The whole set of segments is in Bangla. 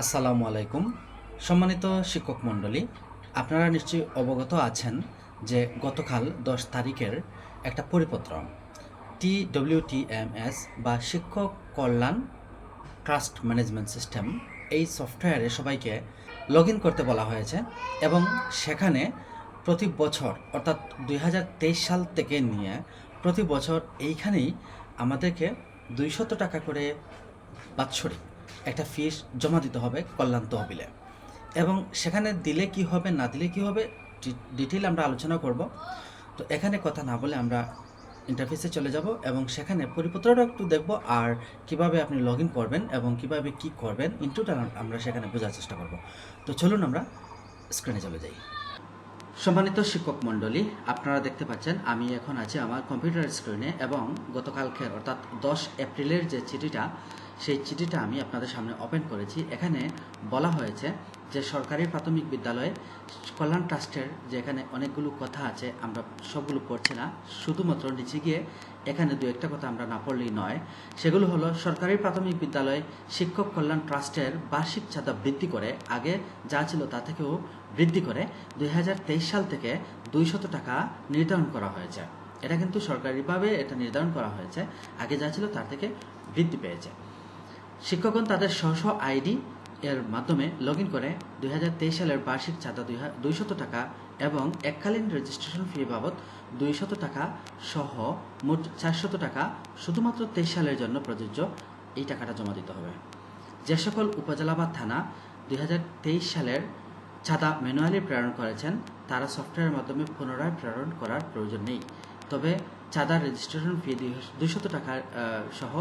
আসসালামু আলাইকুম। সম্মানিত শিক্ষক মণ্ডলী, আপনারা নিশ্চয়ই অবগত আছেন যে গতকাল দশ তারিখের একটা পরিপত্র টি ডব্লিউটিএমএস বা শিক্ষক কল্যাণ ট্রাস্ট ম্যানেজমেন্ট সিস্টেম, এই সফটওয়্যারে সবাইকে লগ করতে বলা হয়েছে এবং সেখানে প্রতি বছর, অর্থাৎ দুই হাজার তেইশ সাল থেকে নিয়ে প্রতি বছর এইখানেই আমাদেরকে দুইশত টাকা করে বাৎসরিক একটা ফিস জমা দিতে হবে কল্যাণ তহবিলে। এবং সেখানে দিলে কি হবে, না দিলে কি হবে ডিটেল আমরা আলোচনা করব। তো এখানে কথা না বলে আমরা ইন্টারফেসে চলে যাব এবং সেখানে পরিপত্রটা একটু দেখব আর কীভাবে আপনি লগ ইন করবেন এবং কীভাবে কি করবেন ইন্টুটা আমরা সেখানে বোঝার চেষ্টা করব। তো চলুন আমরা স্ক্রিনে চলে যাই। সম্মানিত শিক্ষক মণ্ডলী, আপনারা দেখতে পাচ্ছেন আমি এখন আছি আমার কম্পিউটার স্ক্রিনে এবং গতকালকের অর্থাৎ দশ এপ্রিলের যে চিঠিটা সেই চিঠিটা আমি আপনাদের সামনে ওপেন করেছি। এখানে বলা হয়েছে যে সরকারি প্রাথমিক বিদ্যালয়ে কল্যাণ ট্রাস্টের যে এখানে অনেকগুলো কথা আছে, আমরা সবগুলো পড়ছি না। শুধুমাত্র নিচে গিয়ে এখানে দু একটা কথা আমরা না পড়লেই নয়। সেগুলো হলো, সরকারি প্রাথমিক বিদ্যালয় শিক্ষক কল্যাণ ট্রাস্টের বার্ষিক চাঁদা বৃদ্ধি করে, আগে যা ছিল তা থেকেও বৃদ্ধি করে, দুই হাজার তেইশ সাল থেকে দুইশত টাকা নির্ধারণ করা হয়েছে। এটা কিন্তু সরকারিভাবে এটা নির্ধারণ করা হয়েছে। আগে যা ছিল তার থেকে বৃদ্ধি পেয়েছে। শিক্ষকগণ তাদের স্ব স্ব আইডি এর মাধ্যমে লগ ইন করে দুই সালের বার্ষিক চাঁদা দুইশত টাকা এবং এককালীন রেজিস্ট্রেশন ফি বাবদ দুইশত টাকা সহ মোট চারশত টাকা শুধুমাত্র তেইশ সালের জন্য প্রযোজ্য। এই টাকাটা জমা দিতে হবে। যে সকল উপজেলা বা থানা দুই হাজার তেইশ সালের চাঁদা ম্যানুয়ালি প্রেরণ করেছেন, তারা সফটওয়্যারের মাধ্যমে পুনরায় প্রেরণ করার প্রয়োজন নেই। তবে চাঁদার রেজিস্ট্রেশন ফি দুইশত টাকা সহ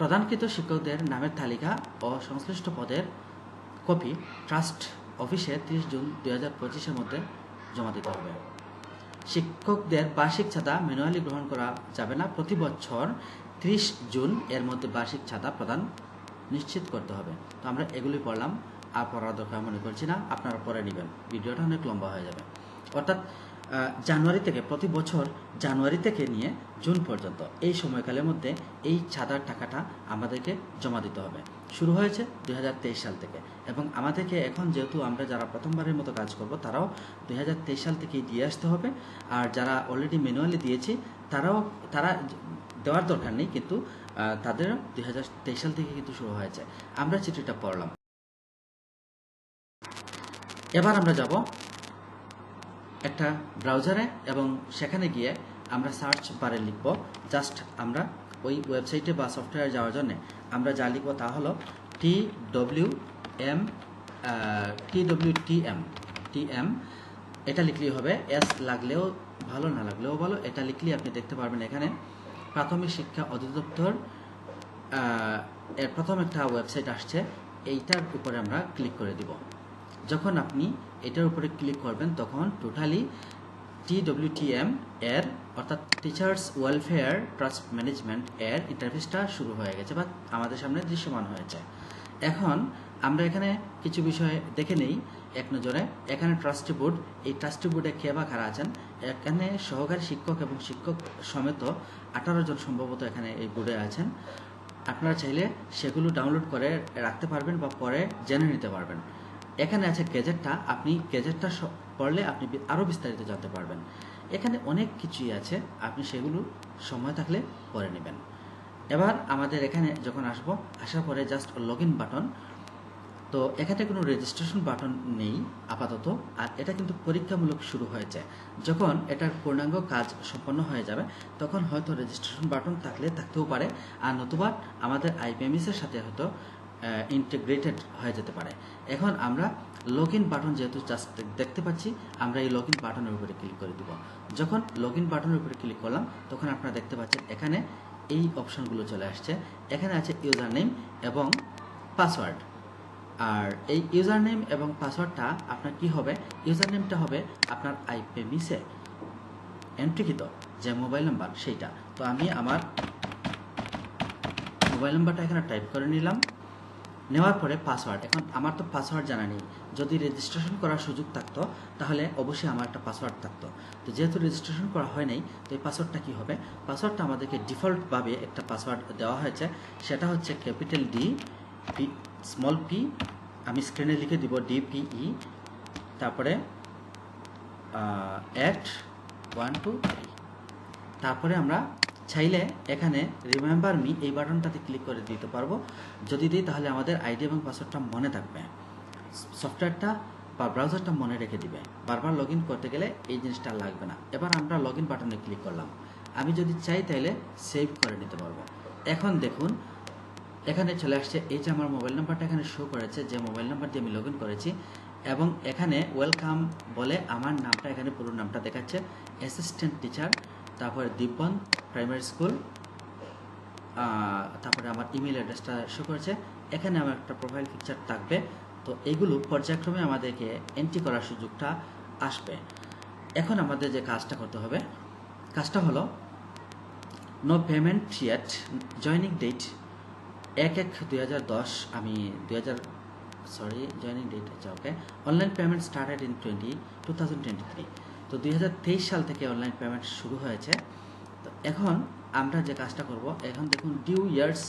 প্রদানকৃত শিক্ষকদের নামের তালিকা ও সংশ্লিষ্ট পদের কপি ট্রাস্ট অফিসে ত্রিশ জুন দুই হাজার পঁচিশের মধ্যে জমা দিতে হবে। শিক্ষকদের বার্ষিক ছাতা ম্যানুয়ালি গ্রহণ করা যাবে না। প্রতি বছর ত্রিশ জুন এর মধ্যে বার্ষিক ছাতা প্রদান নিশ্চিত করতে হবে। তো আমরা এগুলি পড়লাম। আর পড়ার দরকার মনে করছি না। আপনারা পরে নেবেন। ভিডিওটা অনেক লম্বা হয়ে যাবে। অর্থাৎ জানুয়ারি থেকে প্রতি বছর জানুয়ারি থেকে নিয়ে জুন পর্যন্ত এই সময়কালের মধ্যে এই ছাদার টাকাটা আমাদেরকে জমা দিতে হবে। শুরু হয়েছে দু হাজার তেইশ সাল থেকে এবং আমাদেরকে এখন যেহেতু আমরা যারা প্রথমবারের মতো কাজ করব তারাও দুই হাজার তেইশ সাল থেকেই দিয়ে আসতে হবে। আর যারা অলরেডি ম্যানুয়ালি দিয়েছি তারাও তারা দেওয়ার দরকার নেই কিন্তু আহ, তাদেরও দুই সাল থেকে কিন্তু শুরু হয়েছে। আমরা চিঠিটা পড়লাম। এবার আমরা যাব একটা ব্রাউজারে এবং সেখানে গিয়ে আমরা সার্চ বারে লিখব। জাস্ট আমরা ওই ওয়েবসাইটে বা সফটওয়্যারে যাওয়ার জন্য আমরা যা লিখব তা হলো T W M T W T M. T M, এটা লিখলেই হবে। এস লাগলেও ভালো, না লাগলেও ভালো। এটা লিখলেই আপনি দেখতে পারবেন এখানে। প্রাথমিক শিক্ষা অধিদপ্তর এর প্রথম একটা ওয়েবসাইট আসছে। এইটার উপরে আমরা ক্লিক করে দিব। যখন আপনি এটার উপরে ক্লিক করবেন, তখন টোটালি টিডব্লিউটিএম এর, অর্থাৎ টিচার্স ওয়েলফেয়ার ট্রাস্ট ম্যানেজমেন্ট এর ইন্টারফেসটা শুরু হয়ে গেছে বা আমাদের সামনে দৃশ্যমান হয়েছে। এখন আমরা এখানে কিছু বিষয় দেখে নেই, এক নজরে। এখানে ট্রাস্টি বোর্ড এই ট্রাস্টি বোর্ডে কে বা কারা আছেন? এখানে সহকারী শিক্ষক এবং শিক্ষক সমেত আঠারো জন সম্ভবত এখানে এই বোর্ডে আছেন। আপনারা চাইলে সেগুলো ডাউনলোড করে রাখতে পারবেন বা পরে জেনে নিতে পারবেন। এখানে আছে গেজেটটা আপনি গেজেটটা পড়লে আপনি বি- আরও বিস্তারিত জানতে পারবেন। এখানে অনেক কিছুই আছে, আপনি সেগুলো সময় থাকলে পরে নেবেন। এবার আমাদের এখানে যখন আসব, আসার পরে জাস্ট লগ ইন বাটন তো এখানে কোনো রেজিস্ট্রেশন বাটন নেই, আপাতত। আর এটা কিন্তু পরীক্ষামূলক শুরু হয়েছে। যখন এটার পূর্ণাঙ্গ কাজ সম্পন্ন হয়ে যাবে, তখন হয়তো রেজিস্ট্রেশন বাটন থাকলে থাকতেও পারে। আর নতুবা আমাদের আইপিএমএস এর সাথে হয়তো ইন্টিগ্রেটেড হয়ে যেতে পারে। এখন আমরা লগ ইন বাটন যেহেতু জাস্ট দেখতে পাচ্ছি, আমরা এই লগ ইন বাটনের উপরে ক্লিক করে দিব। যখন লগ ইন বাটনের উপরে ক্লিক করলাম, তখন আপনারা দেখতে পাচ্ছেন এখানে এই অপশনগুলো চলে আসছে। এখানে আছে ইউজার নেম এবং পাসওয়ার্ড আর এই ইউজার নেম এবং পাসওয়ার্ডটা আপনার কি হবে? ইউজার নেমটা হবে আপনার আইপে আইপিএমিসে এন্ট্রিকৃত যে মোবাইল নাম্বার সেইটা। তো আমি আমার মোবাইল নাম্বারটা এখানে টাইপ করে নিলাম। নেওয়ার পরে পাসওয়ার্ড এখন আমার তো পাসওয়ার্ড জানা নেই। যদি রেজিস্ট্রেশন করার সুযোগ থাকতো, তাহলে অবশ্যই আমার একটা পাসওয়ার্ড থাকতো। তো যেহেতু রেজিস্ট্রেশন করা হয় নাই, তো এই পাসওয়ার্ডটা কী হবে? পাসওয়ার্ডটা আমাদেরকে ডিফল্টভাবে একটা পাসওয়ার্ড দেওয়া হয়েছে। সেটা হচ্ছে capital D P small P আমি স্ক্রিনে লিখে দিব ডিপিই তারপরে অ্যাট ওয়ান টু থ্রি তারপরে আমরা চাইলে এখানে রিমেম্বার মি এই বাটনটাতে ক্লিক করে দিতে পারব। যদি দিই, তাহলে আমাদের আইডি এবং পাসওয়ার্ডটা মনে থাকবে। সফটওয়্যারটা বা ব্রাউজারটা মনে রেখে দিবে। বারবার লগ করতে গেলে এই জিনিসটা লাগবে না। এবার আমরা লগ বাটনে ক্লিক করলাম। আমি যদি চাই, তাহলে সেভ করে নিতে পারব। এখন দেখুন, এখানে চলে আসছে। এই যে আমার মোবাইল নাম্বারটা এখানে শো করেছে, যে মোবাইল নাম্বার দিয়ে আমি লগ করেছি, এবং এখানে ওয়েলকাম বলে আমার নামটা এখানে পুরো নামটা দেখাচ্ছে। অ্যাসিস্ট্যান্ট টিচার তারপরে দিব্যন প্রাইমারি স্কুল তারপরে আমার ইমেল অ্যাড্রেসটা শো করেছে। এখানে আমার একটা প্রোফাইল পিকচার থাকবে। তো এগুলো পর্যায়ক্রমে আমাদেরকে এন্ট্রি করার সুযোগটা আসবে। এখন আমাদের যে কাজটা করতে হবে, কাজটা হলো no payment yet joining date এক এক দুই আমি দুই হাজার সরি জয়নিং ডেট আচ্ছা okay online payment started in twenty two thousand twenty three তো দুই হাজার তেইশ সাল থেকে অনলাইন পেমেন্ট শুরু হয়েছে। এখন আমরা যে কাজটা করব, এখন দেখুন ডিউ ইয়ার্স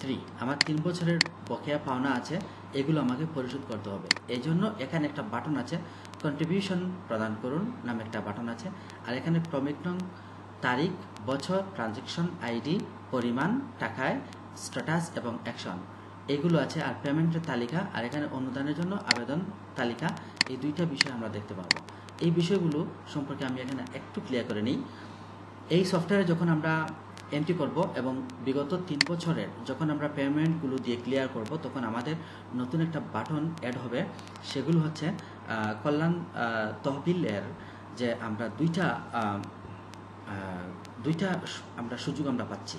থ্রি আমার তিন বছরের বকেয়া পাওনা আছে, এগুলো আমাকে পরিশোধ করতে হবে। এই জন্য এখানে একটা বাটন আছে কন্ট্রিবিউশন প্রদান করুন নামে একটা বাটন আছে, আর এখানে ক্রমিক নং তারিখ, বছর ট্রানজেকশন আইডি পরিমাণ, টাকায় স্ট্যাটাস এবং অ্যাকশন এগুলো আছে, আর পেমেন্টের তালিকা, আর এখানে অনুদানের জন্য আবেদন তালিকা, এই দুইটা বিষয় আমরা দেখতে পাবো এই বিষয়গুলো সম্পর্কে আমি এখানে একটু ক্লিয়ার করে নিই। এই সফটওয়্যারে যখন আমরা এন্ট্রি করব এবং বিগত তিন বছরের যখন আমরা পেমেন্টগুলো দিয়ে ক্লিয়ার করব, তখন আমাদের নতুন একটা বাটন অ্যাড হবে। সেগুলো হচ্ছে কল্যাণ তহবিলের যে আমরা দুইটা দুইটা আমরা সুযোগ আমরা পাচ্ছি।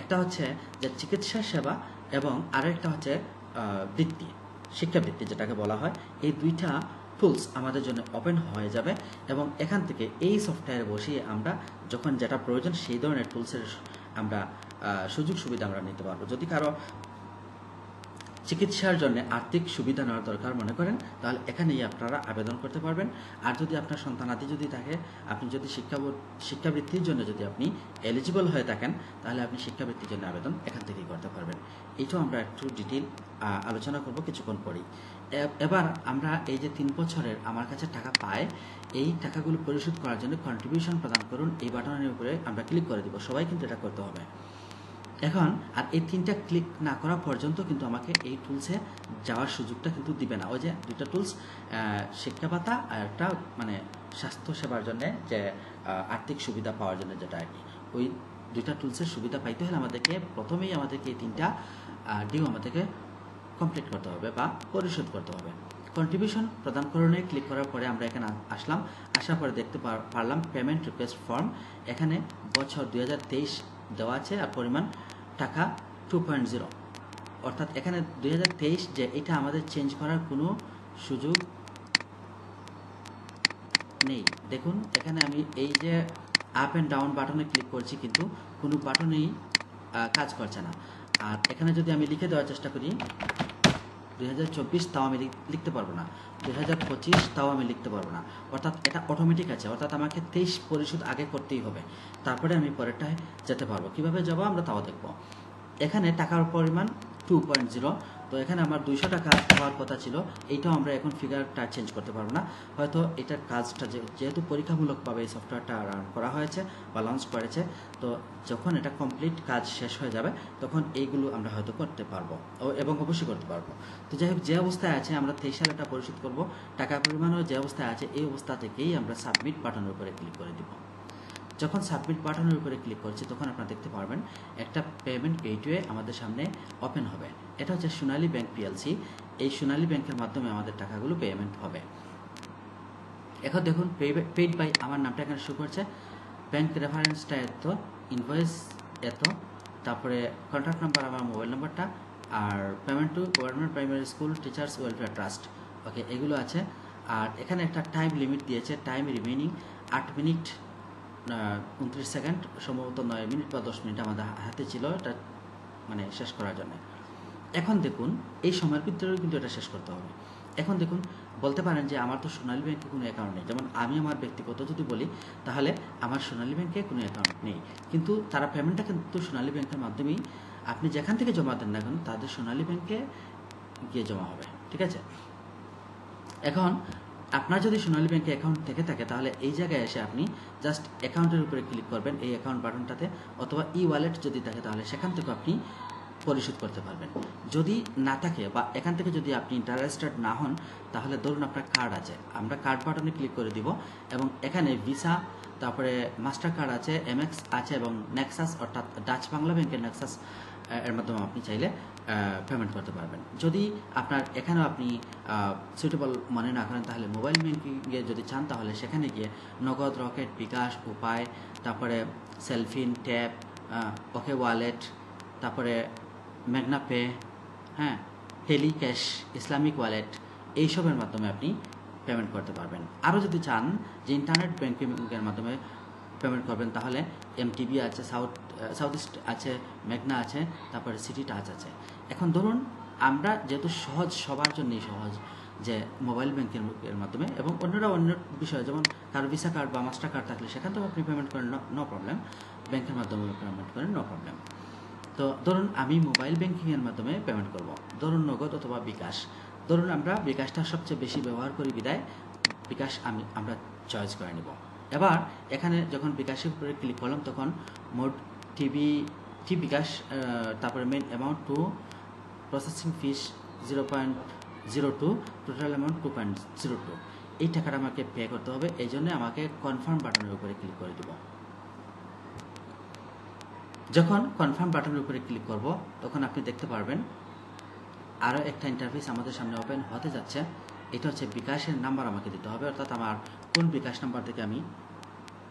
একটা হচ্ছে যে চিকিৎসা সেবা এবং আরেকটা হচ্ছে বৃত্তি শিক্ষাবৃত্তি যেটাকে বলা হয়। এই দুইটা টুলস আমাদের জন্য ওপেন হয়ে যাবে এবং এখান থেকে এই সফটওয়্যারে বসিয়ে আমরা যখন যেটা প্রয়োজন সেই ধরনের টুলসের আমরা সুযোগ সুবিধা আমরা নিতে পারব। যদি কারও চিকিৎসার জন্য আর্থিক সুবিধা নেওয়ার দরকার মনে করেন, তাহলে এখানেই আপনারা আবেদন করতে পারবেন। আর যদি আপনার সন্তানাদি যদি থাকে, আপনি যদি শিক্ষা শিক্ষাবৃত্তির জন্য যদি আপনি এলিজিবল হয়ে থাকেন, তাহলে আপনি শিক্ষাবৃত্তির জন্য আবেদন এখান থেকেই করতে পারবেন। এইটাও আমরা একটু ডিটেল আলোচনা করব কিছুক্ষণ পরেই। এবার আমরা এই যে তিন বছরের আমার কাছে টাকা পায়, এই টাকাগুলো পরিশোধ করার জন্য কন্ট্রিবিউশন প্রদান করুন, এই বাটনের উপরে আমরা ক্লিক করে দিব। সবাই কিন্তু এটা করতে হবে। এখন, আর এই তিনটা ক্লিক না করা পর্যন্ত কিন্তু আমাকে এই টুলসে যাওয়ার সুযোগটা কিন্তু দিবে না। ওই যে দুইটা টুলস শিক্ষা ভাতা আর একটা মানে স্বাস্থ্য সেবার জন্য যে আর্থিক সুবিধা পাওয়ার জন্য যেটা আর কি। ওই দুইটা টুলসের সুবিধা পাইতে হলে আমাদেরকে প্রথমেই আমাদেরকে এই তিনটা ডিউ আমাদেরকে কমপ্লিট করতে হবে বা পরিশোধ করতে হবে। কন্ট্রিবিউশন প্রদান করণে ক্লিক করার পরে আমরা এখানে আসলাম। আসার পরে দেখতে পারলাম পেমেন্ট রিকোয়েস্ট ফর্ম এখানে বছর দুই হাজার তেইশ দেওয়া আছে আর পরিমাণ টাকা টু পয়েন্ট জিরো অর্থাৎ এখানে দুই হাজার তেইশ যে এটা আমাদের চেঞ্জ করার কোনো সুযোগ নেই। দেখুন, এখানে আমি এই যে আপ অ্যান্ড ডাউন বাটনে ক্লিক করছি কিন্তু কোনো বাটনেই কাজ করছে না। আর এখানে যদি আমি লিখে দেওয়ার চেষ্টা করি দুই হাজার চব্বিশ তাও আমি লিখ- লিখতে পারব না। দু হাজার পঁচিশ তাও আমি লিখতে পারব না। অর্থাৎ এটা অটোমেটিক আছে। অর্থাৎ আমাকে তেইশ পরিশোধ আগে করতেই হবে। তারপরে আমি পরেরটায় যেতে পারব। কীভাবে যাব আমরা তাও দেখব। এখানে টাকার পরিমাণ টু পয়েন্ট জিরো তো এখানে আমার দুইশো টাকা হওয়ার কথা ছিল। এইটাও আমরা এখন ফিগারটা চেঞ্জ করতে পারব না। হয়তো এটার কাজটা যেহেতু পরীক্ষামূলকভাবে এই সফটওয়্যারটা রান করা হয়েছে বা লঞ্চ করেছে, তো যখন এটা কমপ্লিট কাজ শেষ হয়ে যাবে, তখন এইগুলো আমরা হয়তো করতে পারব এবং অবশ্যই করতে পারব। তো যাই হোক, যে অবস্থায় আছে, আমরা তেইশ সালে এটা পরিশোধ করব। টাকা পরিমাণও যে অবস্থায় আছে, এই অবস্থা থেকেই আমরা সাবমিট বাটনের উপরে ক্লিক করে দিব। যখন সাবমিট বাটনের উপরে ক্লিক করছি, তখন আপনারা দেখতে পারবেন একটা পেমেন্ট গেটওয়ে আমাদের সামনে ওপেন হবে। এটা হচ্ছে সোনালী ব্যাংক পিএলসি এই সোনালী ব্যাংকের মাধ্যমে আমাদের টাকাগুলো পেমেন্ট হবে। এখন দেখুন পেইড বাই আমার নামটা এখানে শো করছে। ব্যাংক রেফারেন্সটা এত ইনভয়েস এত, তারপরে কন্ট্যাক্ট নাম্বার আমার মোবাইল নাম্বারটা আর payment to government primary school teachers welfare trust okay এগুলো আছে। আর এখানে একটা টাইম লিমিট দিয়েছে টাইম রিমেনিং আট মিনিট উনত্রিশ সেকেন্ড সম্ভবত নয় মিনিট বা দশ মিনিট আমাদের হাতে ছিল এটা মানে শেষ করার জন্য। এখন দেখুন, এই সময়ের ভিতরেও কিন্তু এটা শেষ করতে হবে। এখন দেখুন, বলতে পারেন যে আমার তো সোনালী ব্যাংকে কোনো অ্যাকাউন্ট নেই। যেমন আমি আমার ব্যক্তিগত যদি বলি, তাহলে আমার সোনালী ব্যাংকে কোনো অ্যাকাউন্ট নেই। কিন্তু তারা পেমেন্টটা কিন্তু সোনালী ব্যাংকের মাধ্যমেই আপনি যেখান থেকে জমা দেন না কেন, তাদের সোনালী ব্যাংকে গিয়ে জমা হবে। ঠিক আছে? এখন, আপনার যদি সোনালী ব্যাংকে অ্যাকাউন্ট থেকে থাকে, তাহলে এই জায়গায় এসে আপনি জাস্ট অ্যাকাউন্টের উপরে ক্লিক করবেন। এই অ্যাকাউন্ট বাটনটাতে অথবা ই ওয়ালেট যদি থাকে, তাহলে সেখান থেকে আপনি পরিশোধ করতে পারবেন। যদি না থাকে বা এখান থেকে যদি আপনি ইন্টারেস্টেড না হন, তাহলে ধরুন আপনার কার্ড আছে। আমরা কার্ড বাটনে ক্লিক করে দিব এবং এখানে ভিসা তারপরে মাস্টার কার্ড আছে এমএক্স আছে এবং নেক্সাস অর্থাৎ ডাচ বাংলা ব্যাংকের নেক্সাস এর মাধ্যমে আপনি চাইলে পেমেন্ট করতে পারবেন। যদি আপনার, এখানেও আপনি সুইটেবল মনে না করেন, তাহলে মোবাইল ব্যাঙ্কিংয়ে যদি চান, তাহলে সেখানে গিয়ে নগদ, রকেট, বিকাশ, উপায়, তারপরে সেলফিন ট্যাপ ওকে ওয়ালেট তারপরে ম্যাগনা পে হ্যাঁ টেলি ক্যাশ, ইসলামিক ওয়ালেট, এইসবের মাধ্যমে আপনি পেমেন্ট করতে পারবেন। আরও যদি চান যে ইন্টারনেট ব্যাংকিংয়ের মাধ্যমে পেমেন্ট করবেন, তাহলে এমটিবি আছে সাউথ সাউথ ইস্ট আছে, মেঘনা আছে, তারপরে সিটি টাচ আছে। এখন ধরুন, আমরা যেহেতু সহজ, সবার জন্যই সহজ যে মোবাইল ব্যাংকের এর মাধ্যমে এবং অন্যরা অন্য বিষয়, যেমন কারও ভিসা কার্ড বা মাস্টার কার্ড থাকলে সেখান থেকেও আপনি পেমেন্ট করেন নো প্রবলেম ব্যাংকের মাধ্যমে পেমেন্ট করেন নো প্রবলেম তো ধরুন আমি মোবাইল ব্যাংকিংয়ের মাধ্যমে পেমেন্ট করব। ধরুন নগদ অথবা বিকাশ। ধরুন আমরা বিকাশটা সবচেয়ে বেশি ব্যবহার করি বিদায়, বিকাশ আমি, আমরা চয়েস করে নিব। এবার এখানে যখন বিকাশের উপরে ক্লিক করলাম, তখন মোট টিভি টি বিকাশ তারপরে main amount two processing fees zero point zero two total amount two point zero two এই টাকাটা আমাকে পে করতে হবে এই জন্য আমাকে কনফার্ম বাটনের উপরে ক্লিক করে দিব। যখন কনফার্ম বাটনের উপরে ক্লিক করব, তখন আপনি দেখতে পারবেন আরও একটা ইন্টারফেস আমাদের সামনে ওপেন হতে যাচ্ছে। এটা হচ্ছে বিকাশের নাম্বার আমাকে দিতে হবে, অর্থাৎ আমার কোন বিকাশ নাম্বার থেকে আমি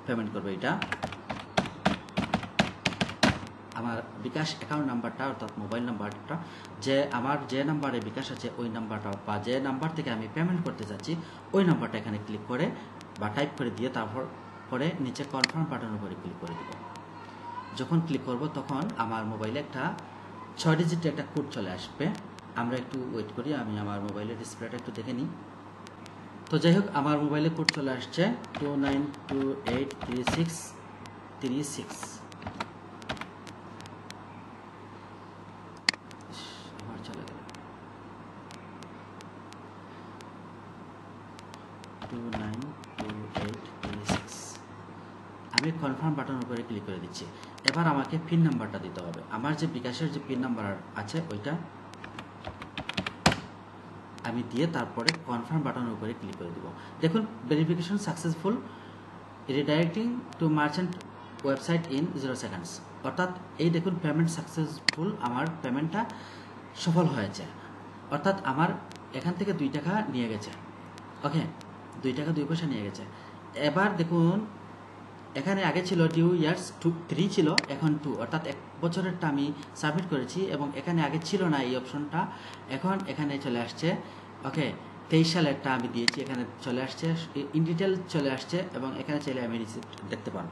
পেমেন্ট করব এটা। আমার বিকাশ অ্যাকাউন্ট নাম্বারটা অর্থাৎ মোবাইল নাম্বারটা যে আমার যে নাম্বারে বিকাশ আছে, ওই নাম্বারটা বা যে নাম্বার থেকে আমি পেমেন্ট করতে যাচ্ছি, ওই নাম্বারটা এখানে ক্লিক করে বা টাইপ করে দিয়ে তারপর, পরে নিচে কনফার্ম বাটনের উপরে ক্লিক করে দিব। যখন ক্লিক করব তখন আমার মোবাইলে একটা ছয় ডিজিটের একটা কোড চলে আসবে। আমরা একটু ওয়েট করি, আমি আমার মোবাইলের ডিসপ্লেটা একটু দেখে নিই। তো যাই হোক, আমার মোবাইলে কোড চলে আসছে two nine two eight three six three six আমি কনফার্ম বাটনের উপরে ক্লিক করে দিচ্ছি। এবার আমাকে পিন নাম্বারটা দিতে হবে। আমার যে বিকাশের যে পিন নাম্বার আছে, ওইটা আমি দিয়ে তারপরে কনফার্ম বাটনের উপরে ক্লিক করে দিব। দেখুন verification successful redirecting to merchant website in zero seconds অর্থাৎ এই দেখুন পেমেন্ট সাকসেসফুল আমার পেমেন্টটা সফল হয়েছে। অর্থাৎ আমার এখান থেকে দুই টাকা নিয়ে গেছে। ওকে দুই টাকা, দুই পয়সা নিয়ে গেছে। এবার দেখুন এখানে আগে ছিল ডিউ ইয়ার্স টু থ্রি ছিল, এখন টু অর্থাৎ এক বছরেরটা আমি সাবমিট করেছি এবং এখানে আগে ছিল না এই অপশনটা এখন এখানে চলে আসছে ওকে তেইশ সালেরটা আমি দিয়েছি, এখানে চলে আসছে ইন ডিটেল চলে আসছে এবং এখানে চাইলে আমি রিসিপ্ট দেখতে পারব।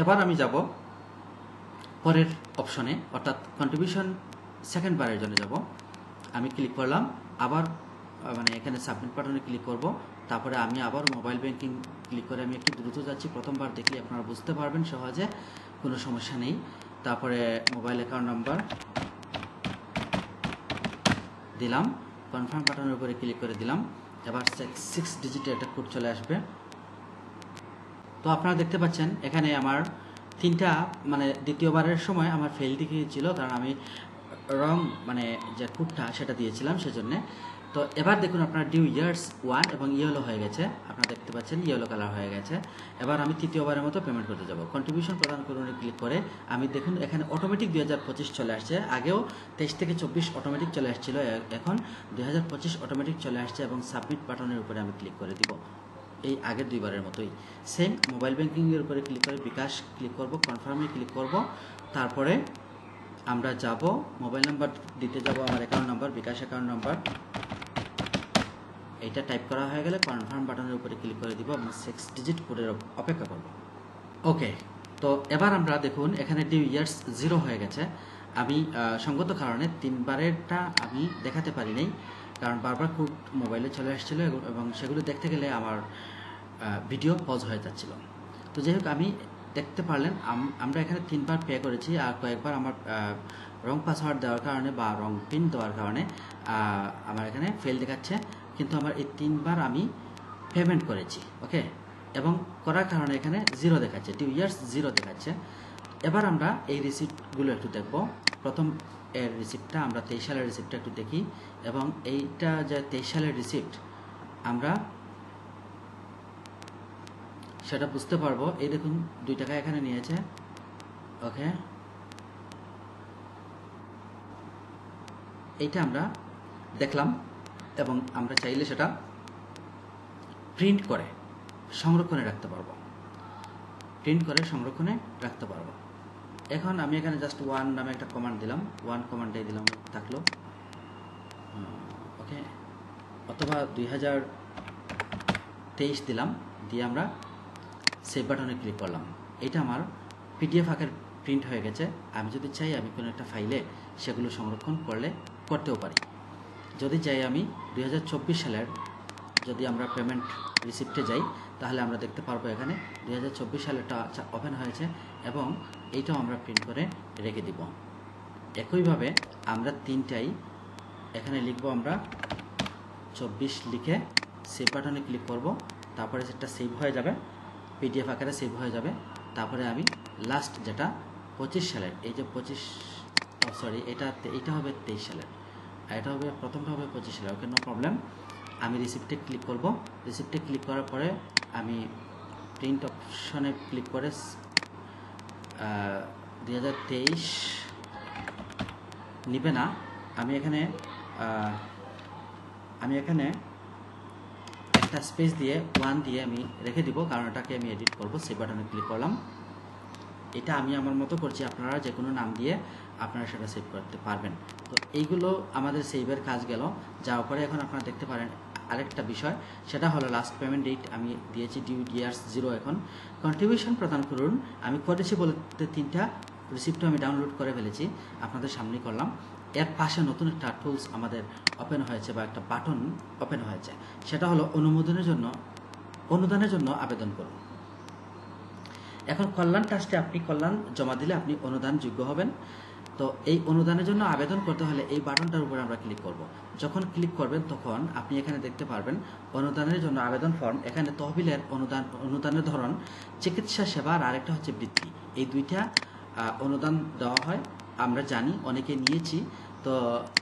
এবার আমি যাব পরের অপশনে অর্থাৎ কন্ট্রিবিউশন সেকেন্ড বারের জন্য যাব। আমি ক্লিক করলাম, আবার মানে এখানে সাবমিট বাটনে ক্লিক করব। তারপরে আমি আবার মোবাইল ব্যাংকিং ক্লিক করে আমি একটু দ্রুত যাচ্ছি, প্রথমবার দেখলে আপনারা বুঝতে পারবেন সহজে, কোনো সমস্যা নেই। তারপরে মোবাইল অ্যাকাউন্ট নাম্বার দিলাম কনফার্ম বাটনের উপরে ক্লিক করে দিলাম, এবার সিক্স ডিজিটের একটা কোড চলে আসবে। তো আপনারা দেখতে পাচ্ছেন, এখানে আমার তিনটা মানে দ্বিতীয়বারের সময় আমার ফেল দেখিয়েছিল কারণ আমি রং মানে যে কোডটা সেটা দিয়েছিলাম সেজন্য। তো এবার দেখুন আপনার ডিউ ইয়ার্স ওয়ান এবং ইয়েলো হয়ে গেছে। আপনারা দেখতে পাচ্ছেন ইয়েলো কালার হয়ে গেছে। এবার আমি তৃতীয়বারের মতো পেমেন্ট করতে যাব। কন্ট্রিবিউশন প্রদান করুন ক্লিক করে। আমি দেখুন এখানে অটোমেটিক দুই হাজার পঁচিশ চলে আসছে। আগেও তেইশ থেকে চব্বিশ অটোমেটিক চলে আসছিল। এখন দুই হাজার পঁচিশ অটোমেটিক চলে আসছে এবং সাবমিট বাটনের উপরে আমি ক্লিক করে দিব। এই আগের দুইবারের মতোই। সেম মোবাইল ব্যাংকিংয়ের উপরে ক্লিক করে বিকাশ ক্লিক করব কনফার্মে ক্লিক করব। তারপরে আমরা যাব মোবাইল নাম্বার দিতে যাব, আমার account number bKash account number এইটা টাইপ করা হয়ে গেলে কনফার্ম বাটনের উপরে ক্লিক করে দিব এবং সিক্স ডিজিট কোডের অপেক্ষা করব। ওকে তো এবার আমরা দেখুন, এখানে ডিউ ইয়ার্স জিরো হয়ে গেছে। আমি সঙ্গত কারণে তিনবারেরটা আমি দেখাতে পারি নাই কারণ বারবার খুব মোবাইলে চলে আসছিল এবং- সেগুলো দেখতে গেলে আমার ভিডিও পজ হয়ে যাচ্ছিল। তো যাই হোক আমি দেখতে পারলেন, আম- আমরা এখানে তিনবার পে করেছি, আর কয়েকবার আমার রং পাসওয়ার্ড দেওয়ার কারণে বা রং পিন দেওয়ার কারণে আমার এখানে ফেল দেখাচ্ছে। কিন্তু আমার এই তিনবার আমি পেমেন্ট করেছি ওকে এবং করার কারণে এখানে জিরো দেখাচ্ছে টু ইয়ার্স জিরো দেখাচ্ছে। এবার আমরা এই রিসিপ্টগুলো একটু দেখব। প্রথম এর রিসিপ্টটা আমরা তেইশ সালের রিসিপ্টটা একটু দেখি, এবং এইটা যে তেইশ সালের রিসিপ্ট আমরা সেটা বুঝতে পারব। এই দেখুন, দুই টাকা এখানে নিয়েছে ওকে এইটা আমরা দেখলাম। এবং আমরা চাইলে সেটা প্রিন্ট করে সংরক্ষণে রাখতে পারব। প্রিন্ট করে সংরক্ষণে রাখতে পারব। এখন আমি এখানে জাস্ট ওয়ান নামে একটা কমান্ড দিলাম। ওয়ান কমান্ডে দিলাম, থাকল। ওকে অথবা দুই হাজার তেইশ দিলাম, দিয়ে আমরা সেভ বাটনে ক্লিক করলাম। এটা আমার পিডিএফ আকার প্রিন্ট হয়ে গেছে। আমি যদি চাই আমি কোনো একটা ফাইলে সেগুলো সংরক্ষণ করলে, করতেও পারি। যদি চাই আমি দু হাজার চব্বিশ সালের যদি আমরা পেমেন্ট রিসিপ্টে যাই, তাহলে আমরা দেখতে পারব এখানে দুই হাজার চব্বিশ সালেরটা ওপেন হয়েছে এবং এইটাও আমরা প্রিন্ট করে রেখে দিব। একইভাবে আমরা তিনটাই এখানে লিখব আমরা, চব্বিশ লিখে সেভ বাটনে ক্লিক করব, তারপরে সেটা সেভ হয়ে যাবে পিডিএফ আকারে সেভ হয়ে যাবে, তারপরে আমি লাস্ট যেটা পঁচিশ সালের, এই যে পঁচিশ সরি এটা এইটা হবে তেইশ সালের। এটা হবে, প্রথমটা হবে পঁচিশ সালের ওকে নো প্রবলেম আমি রিসিপ্টে ক্লিক করব। রিসিপ্টে ক্লিক করার পরে আমি প্রিন্ট অপশনে ক্লিক করে দুই হাজার তেইশ নিবে না। আমি এখানে আমি এখানে একটা স্পেস দিয়ে ওয়ান দিয়ে আমি রেখে দিব, কারণ এটাকে আমি এডিট করব, সেই বাটনে ক্লিক করলাম। এটা আমি আমার মতো করছি আপনারা যে কোনো নাম দিয়ে। আপনারা সেটা সেভ করতে পারবেন। তো এইগুলো আমাদের সেভের কাজ গেল। যাওয়ার পরে এখন আপনারা দেখতে পারেন আরেকটা বিষয়, সেটা হলো লাস্ট পেমেন্ট ডেট আমি দিয়েছি ডিউ ইয়ার্স জিরো এখন। কন্ট্রিবিউশন প্রদান করুন। আমি করেছি বলতে তিনটা রিসিপ্টও আমি ডাউনলোড করে ফেলেছি, আপনাদের সামনে করলাম। এর পাশে নতুন একটা টুলস আমাদের ওপেন হয়েছে বা একটা বাটন ওপেন হয়েছে, সেটা হলো অনুমোদনের জন্য, অনুদানের জন্য আবেদন করুন। এখন কল্যাণ ট্রাস্টে আপনি কল্যাণ জমা দিলে আপনি অনুদান যোগ্য হবেন। তো এই অনুদানের জন্য আবেদন করতে হলে এই বাটনটার উপরে আমরা ক্লিক করব। যখন ক্লিক করবেন তখন আপনি এখানে দেখতে পারবেন অনুদানের জন্য আবেদন ফর্ম এখানে তহবিলের অনুদান, অনুদানের ধরন, চিকিৎসা সেবা আর আরেকটা হচ্ছে বৃত্তি। এই দুইটা অনুদান দেওয়া হয়, আমরা জানি, অনেকে নিয়েছি। তো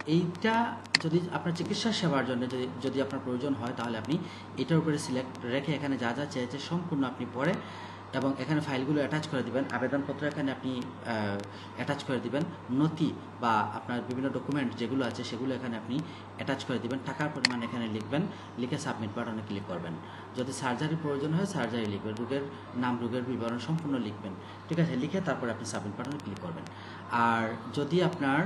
এইটা যদি আপনার চিকিৎসা সেবার জন্য যদি যদি আপনার প্রয়োজন হয় তাহলে আপনি এটার উপরে সিলেক্ট রেখে এখানে যা যা চেয়েছে সম্পূর্ণ আপনি পড়ে এবং এখানে ফাইলগুলো অ্যাটাচ করে দিবেন। আবেদনপত্র এখানে আপনি অ্যাটাচ করে দিবেন। নথি বা আপনার বিভিন্ন ডকুমেন্ট যেগুলো আছে সেগুলো এখানে আপনি অ্যাটাচ করে দিবেন। টাকার পরিমাণ এখানে লিখবেন। লিখে সাবমিট বাটনে ক্লিক করবেন। যদি সার্জারি প্রয়োজন হয় সার্জারি লিখবেন। রোগের নাম, রোগের বিবরণ সম্পূর্ণ লিখবেন। ঠিক আছে? লিখে তারপরে আপনি সাবমিট বাটনে ক্লিক করবেন। আর যদি আপনার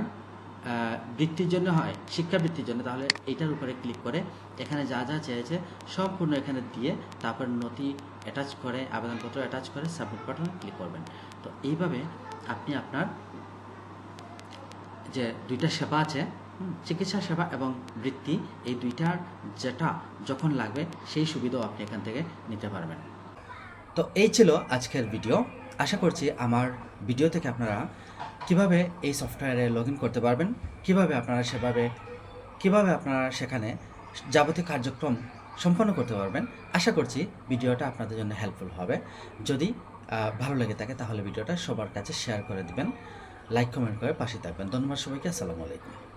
বৃত্তির জন্য হয় শিক্ষাবৃত্তির জন্য, তাহলে এইটার উপরে ক্লিক করে এখানে যা যা চেয়েছে সম্পূর্ণ এখানে দিয়ে তারপর নথি অ্যাটাচ করে, আবেদনপত্র অ্যাটাচ করে সাবমিট বাটনে ক্লিক করবেন। তো এইভাবে আপনি আপনার যে দুইটা সেবা আছে চিকিৎসা সেবা এবং বৃত্তি, এই দুইটার যেটা যখন লাগবে সেই সুবিধাও আপনি এখান থেকে নিতে পারবেন। তো এই ছিল আজকের ভিডিও আশা করছি আমার ভিডিও থেকে আপনারা কীভাবে এই সফটওয়্যারে লগ করতে পারবেন, কীভাবে আপনারা সেভাবে, কীভাবে আপনারা সেখানে যাবতীয় কার্যক্রম সম্পন্ন করতে পারবেন। আশা করছি ভিডিওটা আপনাদের জন্য হেল্পফুল হবে। যদি ভালো লেগে থাকে তাহলে ভিডিওটা সবার কাছে শেয়ার করে দিবেন। লাইক কমেন্ট করে পাশে থাকবেন। ধন্যবাদ সবাইকে। আসসালামু আলাইকুম।